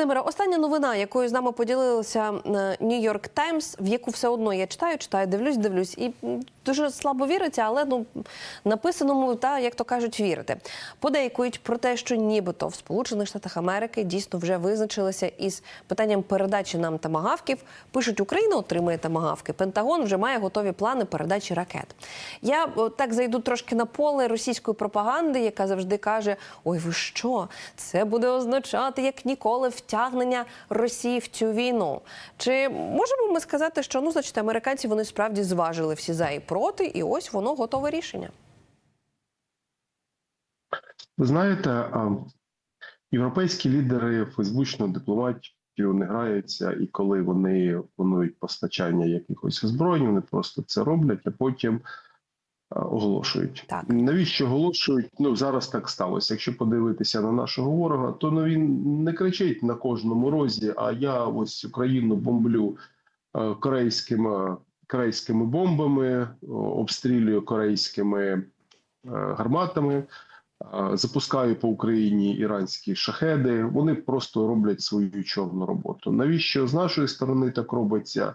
Володимире, остання новина, якою з нами поділилися Нью-Йорк Таймс, в яку все одно я читаю, читаю, дивлюсь, дивлюсь, і дуже слабо віриться, але ну написаному, та як то кажуть, вірити. Подейкують про те, що нібито в Сполучених Штатах Америки дійсно вже визначилися із питанням передачі нам тамагавків. Пишуть, Україна отримує тамагавки. Пентагон вже має готові плани передачі ракет. Я так зайду трошки на поле російської пропаганди, яка завжди каже: Ой, ви що? Це буде означати як ніколи втягнення Росії в цю війну. Чи можемо ми сказати, що ну, значить, американці вони справді зважили всі за і проти, і ось воно готове рішення? Ви знаєте, європейські лідери в фейсбучну дипломатію не граються, і коли вони планують постачання якихось озброєнь, вони просто це роблять, а потім оголошують. Так. Навіщо оголошують? Ну зараз так сталося. Якщо подивитися на нашого ворога, то ну він не кричить на кожному розі. А я ось Україну бомблю е, корейськими корейськими бомбами, о, обстрілюю корейськими е, гарматами. Запускаю по Україні іранські шахеди. Вони просто роблять свою чорну роботу. Навіщо з нашої сторони так робиться?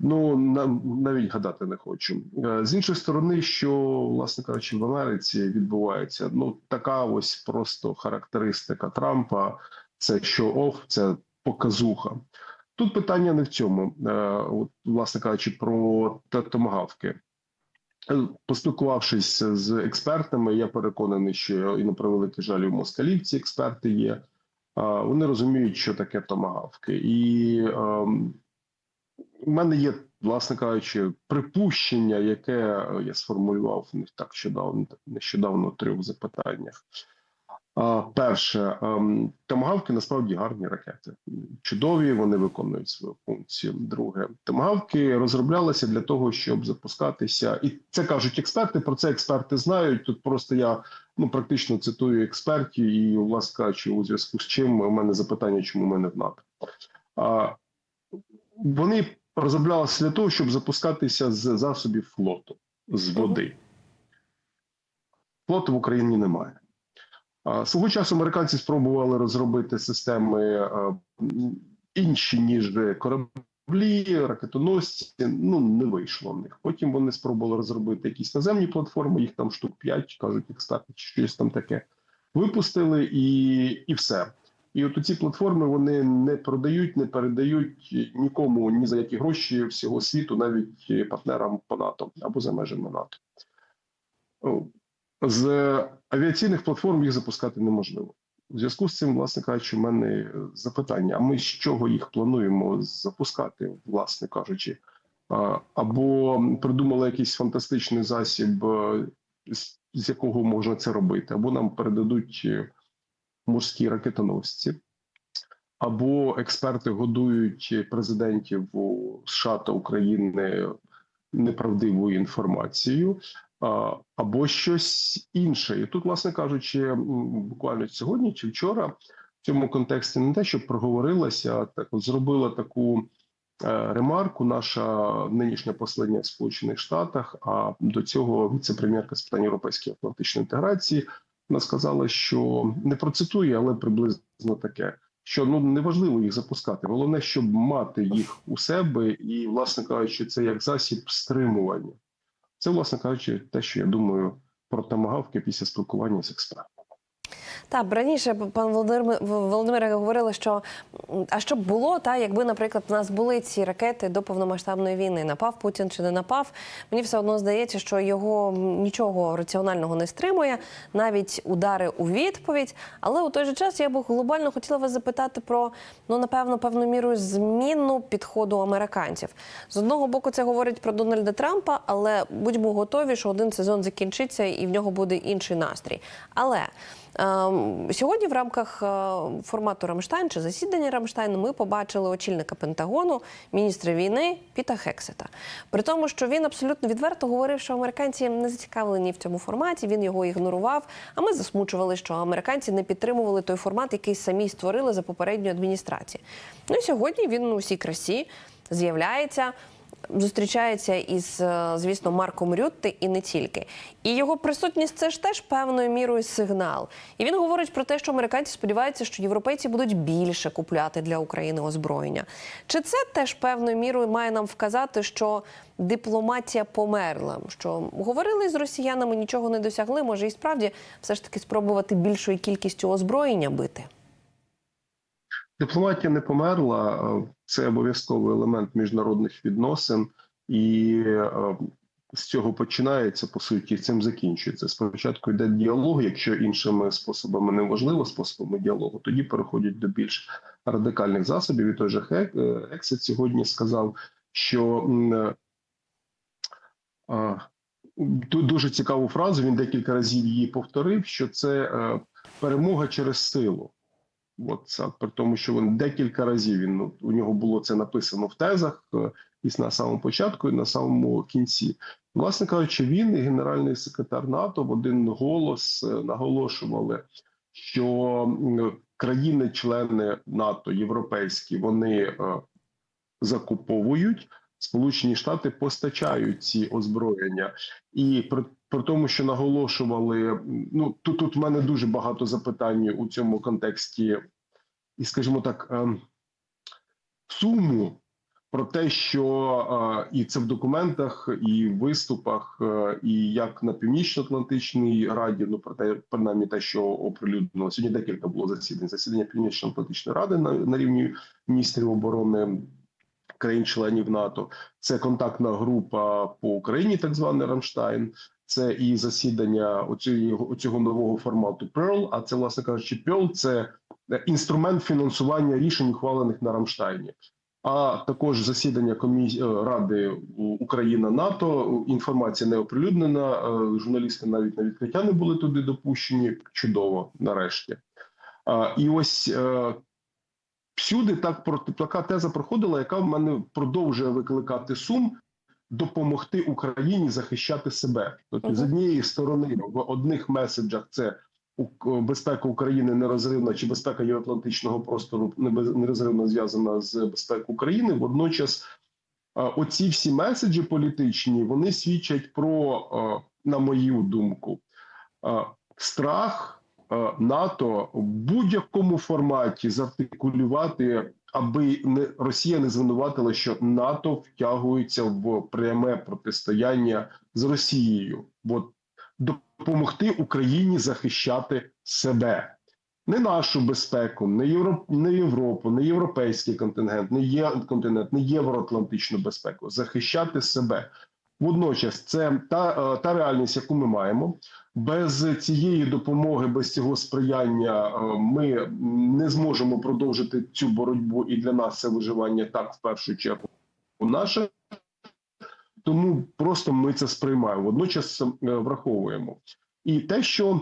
Ну на- навіть гадати не хочу. Е, З іншої сторони, що власне кажучи, в Америці відбувається ну така ось просто характеристика Трампа. Це що оф, це показуха. Тут питання не в цьому. Е, От, власне кажучи, про томагавки. Е, Поспілкувавшись з експертами, я переконаний, що і на превеликий жаль, у москалів ці експерти є. Вони розуміють, що таке томагавки, і ем, у мене є, власне кажучи, припущення, яке е, я сформулював не так нещодавно, нещодавно трьох запитаннях. Перше, ем, томагавки насправді гарні ракети. Чудові, вони виконують свою функцію. Друге, томагавки розроблялися для того, щоб запускатися, і це кажуть експерти. Про це експерти знають. Тут просто я ну практично цитую експертів, і власне кажучи, у зв'язку з чим у мене запитання, чому ми не в НАТО. Вони розроблялися для того, щоб запускатися з засобів флоту, з води. Флоту в Україні немає. Свого часу американці спробували розробити системи інші, ніж кораблі, ракетоносці. Ну, не вийшло в них. Потім вони спробували розробити якісь наземні платформи, їх там штук 5, кажуть експерти, чи щось там таке. Випустили і, і все. І от ці платформи вони не продають, не передають нікому ні за які гроші всього світу, навіть партнерам по НАТО або за межами НАТО. З авіаційних платформ їх запускати неможливо. У зв'язку з цим, власне кажучи, в мене запитання: а ми з чого їх плануємо запускати, власне кажучи? Або придумали якийсь фантастичний засіб, е, з- якого можна це робити, або нам передадуть е, морські ракетоносці, або експерти годують президентів США та України неправдивою інформацією, або щось інше. І тут, власне кажучи, буквально сьогодні чи вчора в цьому контексті не те, що проговорилася, а так зробила таку. е, Ремарку наша нинішня послання в Сполучених Штатах, а до цього віце-прем'єрка з питань європейської атлантичної інтеграції вона сказала, що не процитує, але приблизно таке: що ну неважливо їх запускати. Головне, щоб мати їх у себе, і, власне кажучи, це як засіб стримування. Це, власне кажучи, те, що я думаю про тамагавки після спілкування з експертами. Так, раніше пан Володимир Володимире говорили, що а що б було, та якби, наприклад, в нас були ці ракети до повномасштабної війни, напав Путін чи не напав. Мені все одно здається, що його нічого раціонального не стримує, навіть удари у відповідь. Але у той же час я б глобально хотіла вас запитати про ну напевно певну міру зміну підходу американців. З одного боку, це говорить про Дональда Трампа, але будьмо готові, що один сезон закінчиться і в нього буде інший настрій. Але Сьогодні в рамках е, формату Рамштайн чи засідання Рамштайну ми побачили очільника Пентагону, міністра війни Піта Хексета. При тому, що він абсолютно відверто говорив, що американці не зацікавлені в цьому форматі, він його ігнорував. А ми засмучували, що американці не підтримували той формат, який самі створили за попередньої адміністрації. Ну і сьогодні він у всій красі з'являється. Зустрічається із, е, звісно, Марком Рютте і не тільки. І його присутність це ж теж певною мірою сигнал. І він говорить про те, що американці сподіваються, що європейці будуть більше купляти для України озброєння. Чи це теж певною мірою має нам вказати, що дипломатія померла? Що говорили з росіянами, нічого не досягли? Може, і справді все ж таки спробувати більшою кількістю озброєння бити? Дипломатія не померла, це обов'язковий елемент міжнародних відносин, і е, з цього починається по суті, цим закінчується. Спочатку йде діалог, якщо іншими способами неможливо, способами діалогу, тоді переходять до більш радикальних засобів. І той же е, Ексет сьогодні сказав, що е, дуже цікаву фразу. Він декілька разів її повторив: що це перемога через силу. От при тому, що він декілька разів він ну, у нього було це написано в тезах е, і на самому початку, і на самому кінці. Власне кажучи, він і генеральний секретар НАТО в один голос е, наголошували, що країни-члени НАТО європейські вони е, закуповують. Сполучені Штати постачають ці озброєння, і при, тому, що наголошували, ну тут тут в мене дуже багато запитань у цьому контексті, і скажімо так, ем, суму про те, що е, і це в документах, і в виступах, е, і як на північно-атлантичній раді, ну про те, принаймні те, що оприлюднено сьогодні. Декілька було засідань. Засідання північно-атлантичної ради на, на рівні міністрів оборони країн-членів НАТО. Це контактна група по Україні, так званий Рамштайн. Це і засідання оцього, оцього нового формату Pearl, А це, власне кажучи, Pearl – це е, інструмент фінансування рішень, ухвалених на Рамштайні. А також засідання комісії Ради Україна НАТО. Інформація не оприлюднена. е, Журналісти навіть на відкриття не були туди допущені. Чудово, нарешті. І ось е, всюди так така теза проходила, яка в мене продовжує викликати сум. Допомогти Україні захищати себе, тобто з однієї сторони в одних меседжах це у- безпека України нерозривна чи безпека Євроатлантичного простору нерозривно зв'язана з безпекою України. Водночас, е, оці всі меседжі політичні вони свідчать про, е, на мою думку, е, страх е, НАТО в будь-якому форматі зартикулювати, аби не Росія не звинуватила, що НАТО втягується в пряме протистояння з Росією, бо допомогти Україні захищати себе. Не нашу безпеку, не Європ, не Європу, не європейський контингент, не є континент, не євроатлантичну безпеку, захищати себе. Водночас, це та, е, та реальність, яку ми маємо. Без цієї допомоги, без цього сприяння, е, ми не зможемо продовжити цю боротьбу, і для нас це виживання так в першу чергу наше. Тому просто ми це сприймаємо. Водночас е, враховуємо. І те, що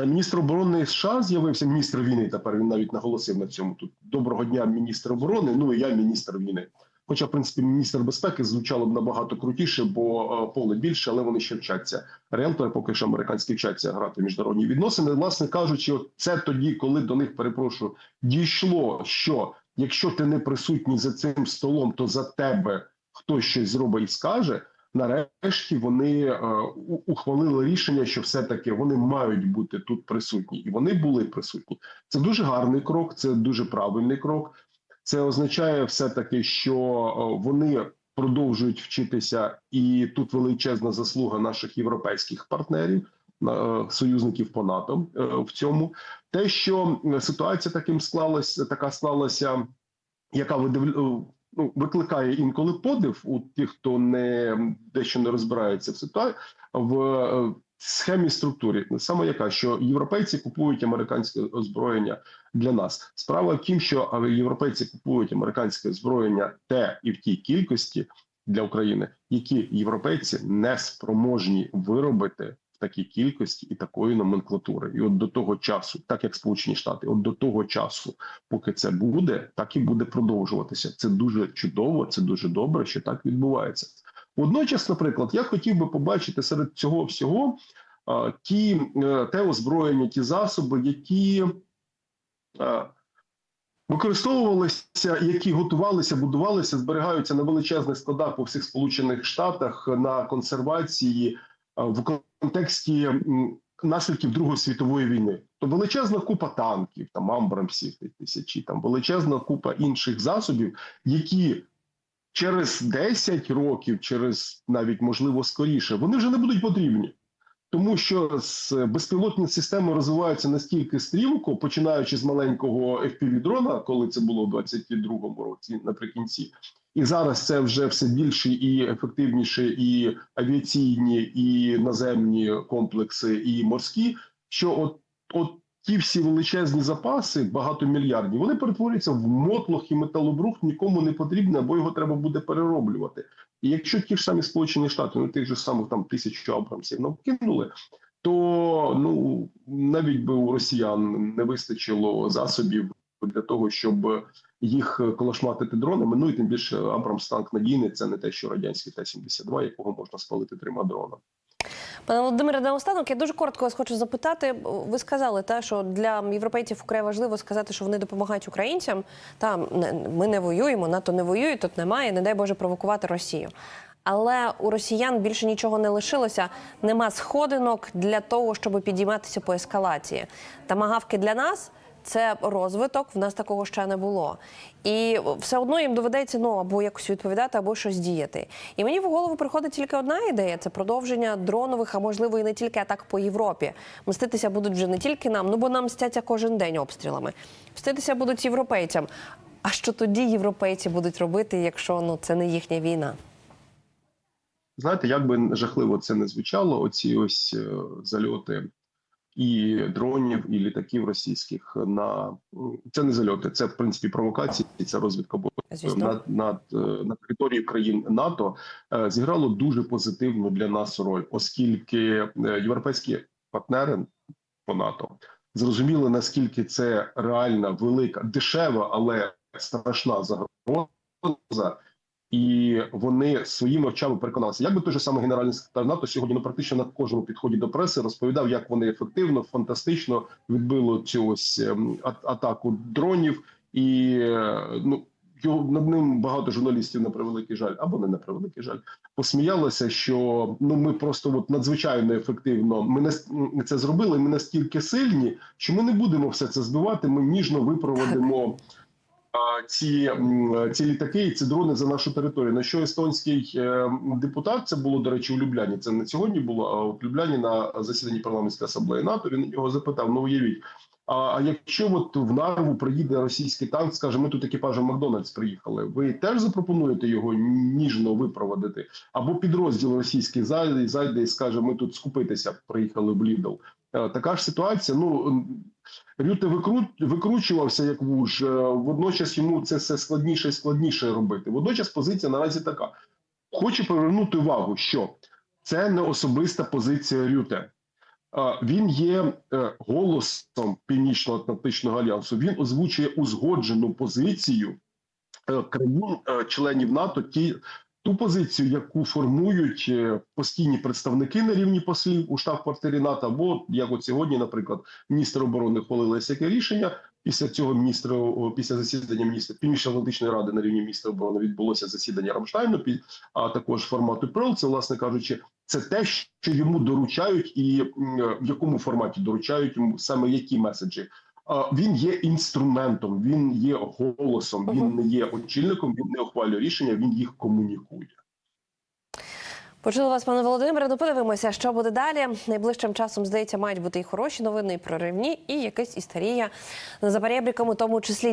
міністр оборони США з'явився, міністр війни. Тепер він навіть наголосив на цьому. Тут доброго дня, міністр оборони. Ну і я міністр війни. Хоча, в принципі, міністр безпеки звучало б набагато крутіше, бо е, поле більше, але вони ще вчаться. Ріелтори поки що американські вчаться грати в міжнародні відносини. Власне кажучи, це тоді, коли до них перепрошую, дійшло, що якщо ти не присутній за цим столом, то за тебе хтось щось зробить і скаже. Нарешті вони е, ухвалили рішення, що все-таки вони мають бути тут присутні, і вони були присутні. Це дуже гарний крок, це дуже правильний крок. Це означає все таки, що е, вони продовжують вчитися, і тут величезна заслуга наших європейських партнерів, е, союзників по НАТО е, в цьому. Те, що ситуація таким склалася, така склалася, яка видив- ну, викликає інколи подив у тих, хто не дещо не розбирається в ситуації в схемі структурі. Саме яка що європейці купують американське озброєння для нас. Справа в тім, що європейці купують американське озброєння те і в тій кількості для України, які європейці не спроможні виробити в такій кількості і такої номенклатури. І от до того часу, так як Сполучені Штати, от до того часу, поки це буде, так і буде продовжуватися. Це дуже чудово, це дуже добре, що так відбувається. Водночас, наприклад, я хотів би побачити серед цього всього ті е, те озброєння, ті засоби, які е, використовувалися, які готувалися, будувалися, зберігаються на величезних складах по всіх Сполучених Штатах на консервації е, в контексті наслідків Другої світової війни. То величезна купа танків, там Амбрамсів тисячі, там величезна купа інших засобів, які через 10 років, через навіть можливо скоріше, вони вже не будуть потрібні. Тому що з- безпілотні системи розвиваються настільки стрімко, починаючи з маленького FPV-дрона, коли це було в 22-му році наприкінці, і зараз це вже все більше і ефективніше, і авіаційні, і наземні комплекси, і морські. Що от, от ті всі величезні запаси, багатомільярдні, вони перетворюються в мотлох і металобрухт, нікому не потрібне, або його треба буде перероблювати. І якщо ті ж самі Сполучені Штати, ну тих же самих там тисячу абрамсів нам кинули, то ну навіть би у росіян не вистачило засобів для того, щоб їх колошматити дронами. Ну і тим більше Абрамс танк надійний, це не те, що радянський Т-72, якого можна спалити трьома дронами. Пане Володимире, наостанок, я дуже коротко вас хочу запитати. Ви сказали, та, що для європейців вкрай важливо сказати, що вони допомагають українцям. Та ми не воюємо, НАТО не воює, тут немає, не дай Боже провокувати Росію. Але у росіян більше нічого не лишилося. Нема сходинок для того, щоб підійматися по ескалації. Тамагавки для нас це розвиток. В нас такого ще не було. І все одно їм доведеться ну або якось відповідати, або щось діяти. І мені в голову приходить тільки одна ідея: це продовження дронових, а можливо і не тільки атак по Європі. Мститися будуть вже не тільки нам, ну бо нам мстяться кожен день обстрілами. Мститися будуть європейцям. А що тоді європейці будуть робити, якщо ну це не їхня війна? Знаєте, як би жахливо це не звучало, оці ось е, зальоти і дронів, і літаків російських на це не зальоти, це в принципі провокації, це розвідка над, над е, на території країн НАТО е, зіграло дуже позитивну для нас роль, оскільки е, європейські партнери по НАТО зрозуміли наскільки це реальна, велика, дешева, але страшна загроза. І вони своїми очами переконалися. Як би той же самий генеральний секретар НАТО сьогодні ну, практично на кожному підході до преси розповідав, як вони ефективно, фантастично відбили цю ось ем, атаку дронів, і е, ну його над ним багато журналістів на превеликий жаль, або не на превеликий жаль, посміялися, що ну ми просто от надзвичайно ефективно. Ми м, це зробили. Ми настільки сильні, що ми не будемо все це збивати. Ми ніжно випроводимо ці, ці літаки і ці дрони за нашу територію. На що естонський е, депутат це було до речі у Любляні. Це не сьогодні було, а у Любляні на засіданні парламентської асамблеї НАТО. Він його запитав: ну уявіть. А, якщо от в Нарву приїде російський танк, скаже, ми тут екіпажем Макдональдс приїхали. Ви теж запропонуєте його ніжно випроводити? Або підрозділ російський зайде, і скаже, ми тут скупитися приїхали в Лідл. Е, Така ж ситуація. Ну Рюте викру... викручувався як вуж. е, Водночас йому це все складніше і складніше робити. Водночас позиція наразі така. Хочу привернути увагу, що це не особиста позиція Рюте. Він є е, голосом Північно-Атлантичного альянсу. Він озвучує узгоджену позицію е, країн-членів НАТО. Ті ту позицію, яку формують е, постійні представники на рівні послів у штаб-квартирі НАТО, або як от сьогодні, наприклад, міністр оборони ухвалили ось яке рішення. Після цього міністра після засідання міністра Північно-Атлантичної ради на рівні міністра оборони відбулося засідання Рамштайну, під а також формату ПРЛ. Це, власне кажучи, це те, що йому доручають, і е, в якому форматі доручають йому саме які меседжі. Він є інструментом, він є голосом, він не є очільником, він не ухвалює рішення, він їх комунікує. Почули вас, пане Володимире. Ну подивимося, що буде далі. Найближчим часом здається, мають бути і хороші новини, і проривні, і якась істерія за перебріком, у тому числі